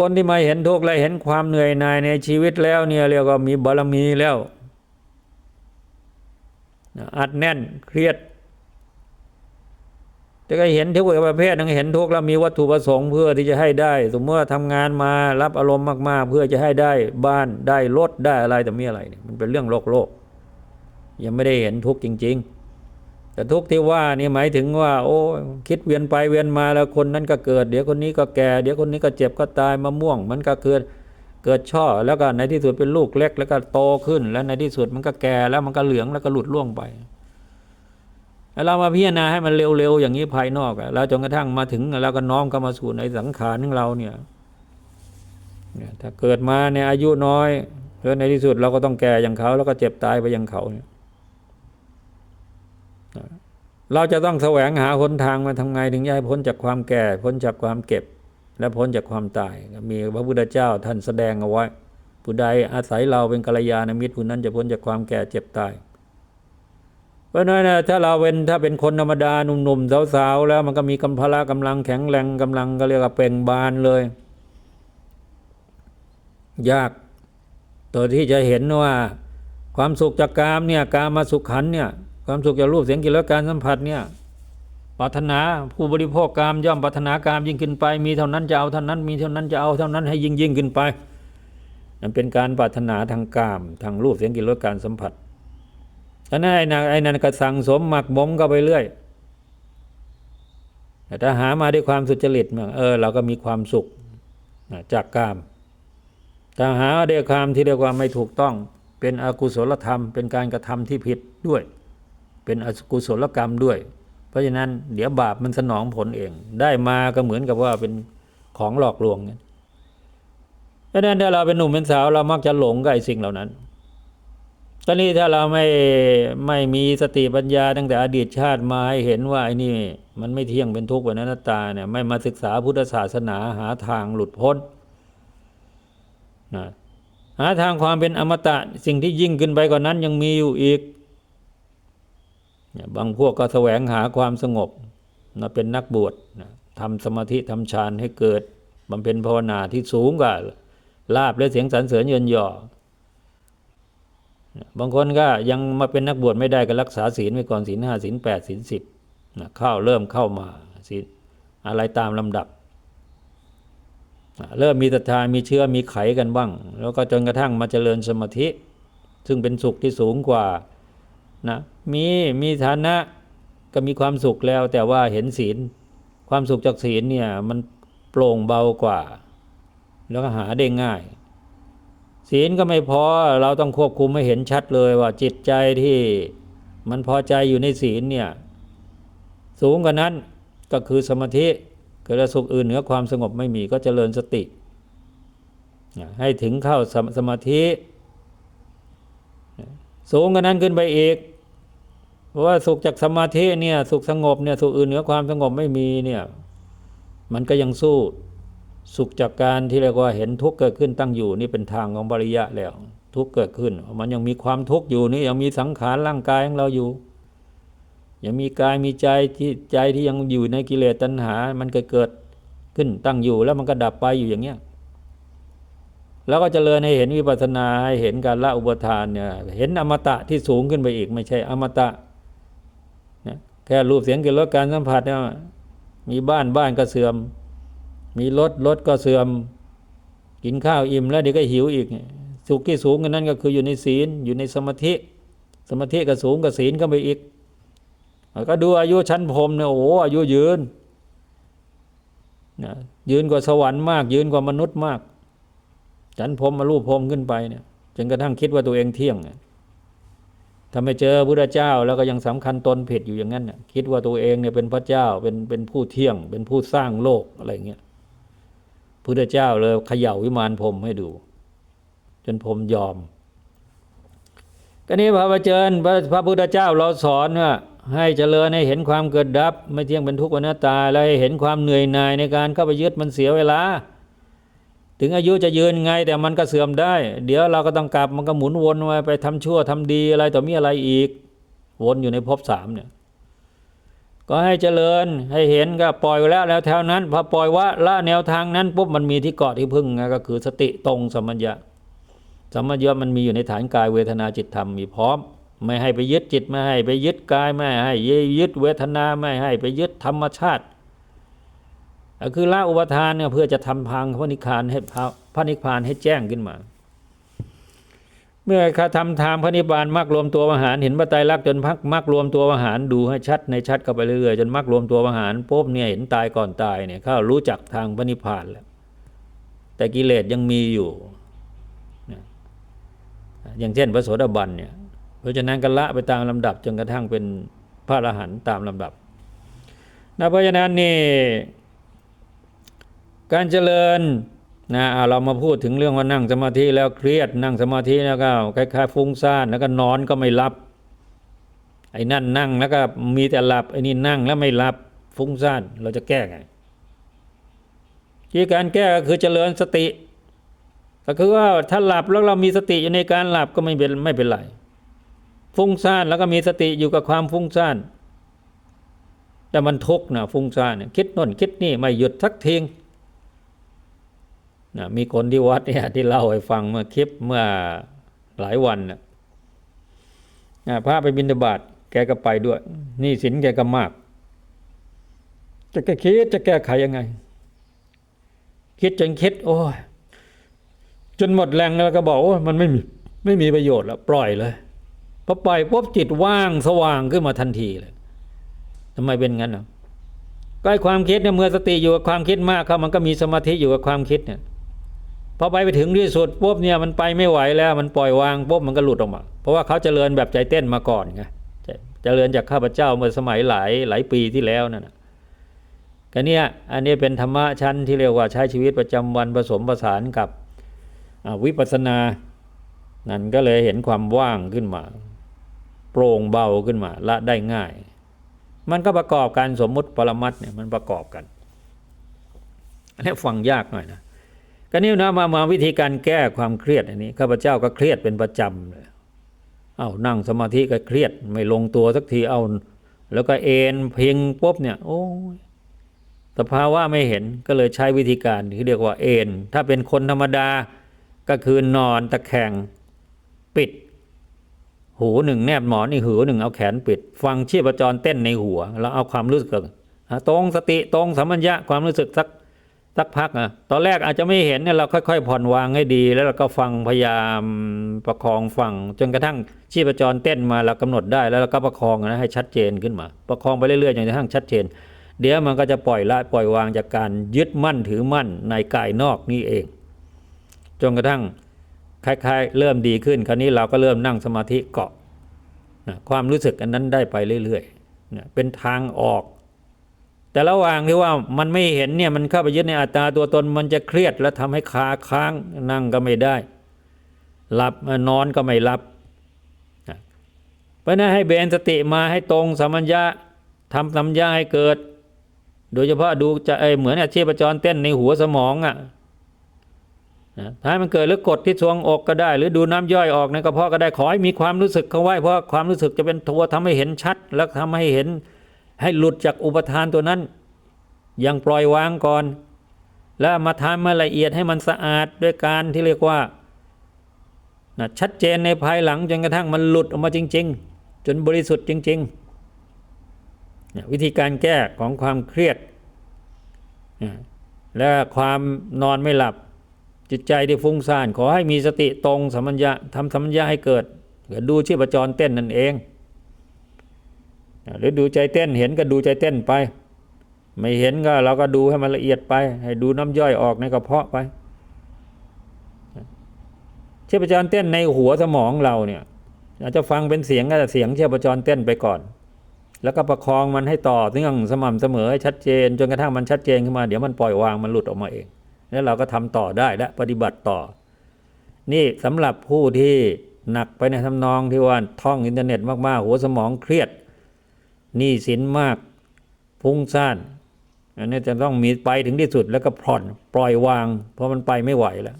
คนที่มาเห็นทุกข์และเห็นความเหนื่อยหน่ายในชีวิตแล้วเนี่ยเรียกว่ามีบารมีแล้วอัดแน่นเครียดแต่ก็เห็นทุกประเภทนึงเห็นทุกข์แล้วมีวัตถุประสงค์เพื่อที่จะให้ได้ สมมติว่าทำงานมารับอารมณ์มากๆ เพื่อจะให้ได้บ้านได้รถได้อะไรแต่มีอะไรเนี่ยมันเป็นเรื่องโลกโลก ยังไม่ได้เห็นทุกข์จริง ๆ แต่ทุกข์ที่ว่านี่หมายถึงว่า โอ้คิดเวียนไปเวียนมาแล้วคนนั้นก็เกิด เดี๋ยวคนนี้ก็แก่ เดี๋ยวคนนี้ก็เจ็บก็ตายมะม่วง มันก็เกิดเกิดช่อ แล้วก็ในที่สุดเป็นลูกเล็ก แล้วก็โตขึ้น แล้วในที่สุดมันก็แก่แล้วมันก็เหลืองแล้วก็หลุดล่วงไปแล้วเรามาพิจารณาให้มันเร็วๆอย่างนี้ภายนอกแล้วจนกระทั่งมาถึงแล้วก็น้อมเข้ามาสู่ในสังขารของเราเนี่ยเนี่ยถ้าเกิดมาเนี่ยอายุน้อยแล้วในที่สุดเราก็ต้องแก่อย่างเขาแล้วก็เจ็บตายไปอย่างเขาเนี่ย เราจะต้องแสวงหาหนทางมาทำไงถึงจะให้พ้นจากความแก่ พ้นจากความเก็บ และพ้นจากความตาย มีพระพุทธเจ้าท่านแสดงเอาไว้ ผู้ใดอาศัยเราเป็นกัลยาณมิตรผู้นั้นจะพ้นจากความแก่เจ็บตายเพราะนั้นนะถ้าเราเป็นถ้าเป็นคนธรรมดาหนุ่มๆสาวๆแล้วมันก็มีกำพละกำลังแข็งแรงกำลังก็เรียกว่าเป่งบานเลย ยากตัวที่จะเห็นว่า ความสุขจากกามเนี่ยกามาสุขขันเนี่ย ความสุขจากรูปเสียงกลิ่นรสการสัมผัสเนี่ยปรารถนาผู้บริโภคกามย่อมปรารถนากามยิ่งขึ้นไป มีเท่านั้นจะเอาเท่านั้น มีเท่านั้นจะเอาเท่านั้นให้ยิ่งยิ่งขึ้นไปนั่นเป็นการปรารถนาทางกามทางรูปเสียงกลิ่นรสการสัมผัสฉะนั้นไอ้นั่นไอ้นันก็สั่งสมหมักหมมก็ไปเรื่อยแต่ถ้าหามาด้วยความสุจริตเออเราก็มีความสุขจากกามถ้าหาด้วยความที่เรียกว่าไม่ถูกต้อง เป็นอกุศลธรรม เป็นการกระทำที่ผิดด้วย เป็นอกุศลกรรมด้วย เพราะฉะนั้นเดี๋ยวบาปมันสนองผลเอง ได้มาก็เหมือนกับว่าเป็นของหลอกลวงเนี่ยเพราะฉะนั้นถ้าเราเป็นหนุ่มเป็นสาวเรามักจะหลงกับไอ้สิ่งเหล่านั้น ตอนนี้ถ้าเราไม่ไม่มีสติปัญญาตั้งแต่อดีตชาติมาให้เห็นว่าไอ้นี่ มันไม่เที่ยงเป็นทุกข์เป็นอนัตตาเนี่ยไม่มาศึกษาพุทธศาสนาหาทางหลุดพ้นนะหาทางความเป็นอมตะสิ่งที่ยิ่งขึ้นไปกว่านั้นยังมีอยู่อีก บางพวกก็แสวงหาความสงบนะเป็นนักบวชนะทำสมาธิทำฌานให้เกิดบำเพ็ญภาวนาที่สูงกว่าลาบและเสียงสรรเสริญเยินยอบางคนก็ยังมาเป็นนักบวชไม่ได้ก็รักษาศีลไว้ก่อนศีลห้าศีลแปดศีลสิบนะเข้าเริ่มเข้ามาศีลอะไรตามลำดับ เริ่มมีศรัทธามีเชื้อมีไขกันบ้าง แล้วก็จนกระทั่งมาเจริญสมาธิ ซึ่งเป็นสุขที่สูงกว่า นะมีมีฐานะก็มีความสุขแล้วแต่ว่าเห็นศีล ความสุขจากศีลเนี่ยมันโปร่งเบากว่า แล้วก็หาได้ง่าย ศีลก็ไม่พอเราต้องควบคุมให้เห็นชัดเลยว่าจิตใจที่มันพอใจอยู่ในศีลเนี่ยสูงกว่านั้นก็คือสมาธิเกิดสุขอื่นเหนือความสงบไม่มีก็เจริญสติ ให้ถึงเข้าสมสมาธิ สูงกว่านั้นขึ้นไปอีก เพราะว่าสุขจากสมาธิเนี่ย สุขสงบเนี่ยสุขอื่นเหนือความสงบไม่มีเนี่ย มันก็ยังสู้สุขจากการที่เรียกว่าเห็นทุกข์เกิดขึ้นตั้งอยู่ นี่เป็นทางของบริยะแล้ว ทุกข์เกิดขึ้น มันยังมีความทุกข์อยู่นี่ยังมีสังขารร่างกายของเราอยู่ ยังมีกายมีใจที่ใจที่ยังอยู่ในกิเลสตัณหา มันเกิดเกิดขึ้นตั้งอยู่ แล้วมันก็ดับไปอยู่อย่างเงี้ยแล้วก็จเจริญให้เห็นวิปัสสนาให้เห็นการละอุปทานเนี่ยเห็นอมตะที่สูงขึ้นไปอีก ไม่ใช่อมตะ แค่รูปเสียงกลิ่นรสการสัมผัสเนี่ยมีบ้านบ้านก็เสื่อม มีรถรถก็เสื่อม กินข้าวอิ่มแล้วเดี๋ยวก็หิวอีก สุขที่สูงกันนั้นก็คืออยู่ในศีลอยู่ในสมาธิ สมาธิก็สูงกับศีลก็ไปอีกก็ดูอายุชั้นพรมเนี่ยโอ้โหอายุยืนนะยืนกว่าสวรรค์มาก ยืนกว่ามนุษย์มากชั้นพรมมารูปพรมขึ้นไปเนี่ยจนกระทั่งคิดว่าตัวเองเที่ยง ถ้าไม่เจอพระเจ้าแล้วก็ยังสำคัญตนผิดอยู่อย่างนั้นคิดว่าตัวเองเนี่ยเป็นพระเจ้าเป็นเป็นผู้เที่ยง เป็นผู้สร้างโลกอะไรเงี้ยพุทธเจ้าเลยเขย่าวิมานพรมให้ดู จนพรมยอมก็นี้พระเจิญพระพระพุทธเจ้าเราสอนว่าให้เจริญให้เห็นความเกิดดับ ไม่เที่ยงเป็นทุกข์อนัตตา แล้วให้เห็นความเหนื่อยหน่ายในการเข้าไปยึดมันเสียเวลา ถึงอายุจะยืนไงแต่มันก็เสื่อมได้ เดี๋ยวเราก็ต้องกลับมันก็หมุนวนมาไปทำชั่วทำดีอะไรต่อมีอะไรอีก วนอยู่ในภพสามเนี่ย ก็ให้เจริญให้เห็นก็ปล่อยแล้วแล้วแถวนั้นพอปล่อยว่าละแนวทางนั้นปุ๊บมันมีที่เกาะที่พึ่งไงก็คือสติตรงสัมมัญญะสัมมัญญะมันมีอยู่ในฐานกายเวทนาจิตธรรมมีพร้อม ไม่ให้ไปยึดจิตไม่ให้ไปยึดกายไม่ให้ยึดเวทนาไม่ให้ไปยึดธรรมชาติ คือละอุปทานเนี่ยเพื่อจะทำพังพระนิพพานให้พระนิพพานให้แจ้งขึ้นมา เมื่อข้าทำทางพระนิพพานมรรครวมตัวมหารเห็นพระไตรลักษณ์จนพักมรรครวมตัวมหารดูให้ชัดในชัดเข้าไปเรื่อยๆจนมรรครวมตัวมหารปุ๊บเนี่ยเห็นตายก่อนตายเนี่ยเขารู้จักทางพระนิพพานแล้วแต่กิเลสยังมีอยู่อย่างเช่นพระโสดาบันเนี่ยเพราะฉะนั้นก็ละไปตามลำดับจนกระทั่งเป็นพระอรหันต์ตามลำดับนะเพราะฉะนั้นนี่ การเจริญนะเรามาพูดถึงเรื่องว่านั่งสมาธิแล้วเครียดนั่งสมาธิแล้วก็คล้ายๆฟุ้งซ่านแล้วก็นอนก็ไม่หลับ ไอ้นั่นนั่งแล้วก็มีแต่หลับไอ้นี่นั่งแล้วไม่หลับฟุ้งซ่านเราจะแก้ไงที่การแก้ก็คือเจริญสติ ก็คือว่าถ้าหลับแล้วเรามีสติอยู่ในการหลับก็ไม่เป็นไม่เป็นไรฟุ้งซ่านแล้วก็มีสติอยู่กับความฟุ้งซ่านแต่มันทุกข์นะฟุ้งซ่านคิดโน่นคิดนี่ไม่หยุดสักที นะมีคนที่วัดเนี่ยที่เล่าให้ฟังเมื่อคลิปเมื่อหลายวันนะพระไปบิณฑบาตแกก็ไปด้วย นี่สินแกก็มาก จะแก้คิดจะแก้ไขยังไง คิดจนคิด โอ้ยจนหมดแรงแล้วก็บอกโอ้ยมันไม่มีไม่มีประโยชน์แล้วปล่อยเลยพอปล่อยปุ๊บจิตว่างสว่างขึ้นมาทันทีเลยทำไมเป็นงั้นอะก็ไอ้ความคิดเนี่ยเมื่อสติอยู่กับความคิดมากครับมันก็มีสมาธิอยู่กับความคิดเนี่ย พอไปไปถึงที่สุดปุ๊บเนี่ยมันไปไม่ไหวแล้วมันปล่อยวางปุ๊บมันก็หลุดออกมา เพราะว่าเขาเจริญแบบใจเต้นมาก่อนไงเจริญจากข้าพเจ้าเมื่อสมัยหลายหลายปีที่แล้วนั่นนะก็เนี่ยอันนี้เป็นธรรมะชั้นที่เรียกว่าใช้ชีวิตประจำวันผสมผสานกับวิปัสสนา นั่นก็เลยเห็นความว่างขึ้นมา โปร่งเบาขึ้นมาละได้ง่าย มันก็ประกอบการสมมุติปรมัตเนี่ยมันประกอบกันอันนี้ฟังยากหน่อยนะ ก็นี่นะมามาวิธีการแก้ความเครียดอันนี้ข้าพเจ้าก็เครียดเป็นประจำเลยเอานั่งสมาธิก็เครียดไม่ลงตัวสักทีเอา แล้วก็เอนเพิงปุ๊บเนี่ย โอ้ยสภาวะไม่เห็นก็เลยใช้วิธีการที่เรียกว่าเอนถ้าเป็นคนธรรมดาก็คือนอนตะแคงปิด หูหนึ่งแนบหมอนนี่หูหนึ่งเอาแขนปิด ฟังชีพจรเต้นในหัว แล้วเอาความรู้สึกตรงสติตรงสัมมัญญะความรู้สึกสัก สักพักอะตอนแรกอาจจะไม่เห็นเนี่ยเราค่อยๆ ผ่อนวางให้ดี แล้วเราก็ฟังพยายามประคองฟังจนกระทั่งชีพจรเต้นมาเรากำหนดได้แล้วเราก็ประคองนะให้ชัดเจนขึ้นมา ประคองไปเรื่อยๆจนกระทั่งชัดเจน เดี๋ยวมันก็จะปล่อยละปล่อยวางจากการยึดมั่นถือมั่นในกายนอกนี่เอง จนกระทั่งคล้ายๆ เริ่มดีขึ้น คราวนี้เราก็เริ่มนั่งสมาธิเกาะความรู้สึกอันนั้นได้ไปเรื่อยๆเป็นทางออก แต่ระหว่างที่ว่ามันไม่เห็นเนี่ยมันเข้าไปยึดในอัตตาตัวตนมันจะเครียดแล้วทำให้คาค้างนั่งก็ไม่ได้ หลับนอนก็ไม่หลับเพราะนั้นให้เบนสติมาให้ตรงสัมมัญญะทำสัมมัญญะให้เกิด โดยเฉพาะดูจะเอเหมือนอาชีพจรเต้นในหัวสมองอะ่ะถ้ามันเกิดหรือกดที่ทรวงอกก็ได้ หรือดูน้ำย่อยออกในกระเพาะก็ได้ขอให้มีความรู้สึกเข้าไว้เพราะความรู้สึกจะเป็นตัวทำให้เห็นชัด แล้วทำให้เห็น ห้หลุดจากอุปทานตัวนั้นยังปล่อยวางก่อน แล้วมาทำมาละเอียดให้มันสะอาดด้วยการที่เรียกว่านะชัดเจนในภายหลังจนกระทั่งมันหลุดออกมาจริง ๆ จนบริสุทธิ์จริงๆนะวิธีการแก้ของความเครียดนะและความนอนไม่หลับจิตใจที่ฟุ้งซ่านขอให้มีสติตรงสัมมัญญะทำสัมมัญญะให้เกิดดูชีพจรเต้นนั่นเอง หรือดูใจเต้นเห็นก็ดูใจเต้นไป ไม่เห็นก็เราก็ดูให้มันละเอียดไป ให้ดูน้ำย่อยออกในกระเพาะไปชีพจรเต้นในหัวสมองเราเนี่ยอาจจะฟังเป็นเสียงก็เสียงชีพจรเต้นไปก่อน แล้วก็ประคองมันให้ต่อเนื่องสม่ำเสมอให้ชัดเจน จนกระทั่งมันชัดเจนขึ้นมาเดี๋ยวมันปล่อยวางมันหลุดออกมาเอง แล้วเราก็ทำต่อได้และปฏิบัติต่อ นี่สำหรับผู้ที่หนักไปในทำนองที่ว่าท่องอินเทอร์เน็ตมากๆหัวสมองเครียด หนี้สินมากพุ่งซ่านอันนี้จะต้องมีไปถึงที่สุดแล้วก็ผ่อนปล่อยวาง เพราะมันไปไม่ไหวแล้ว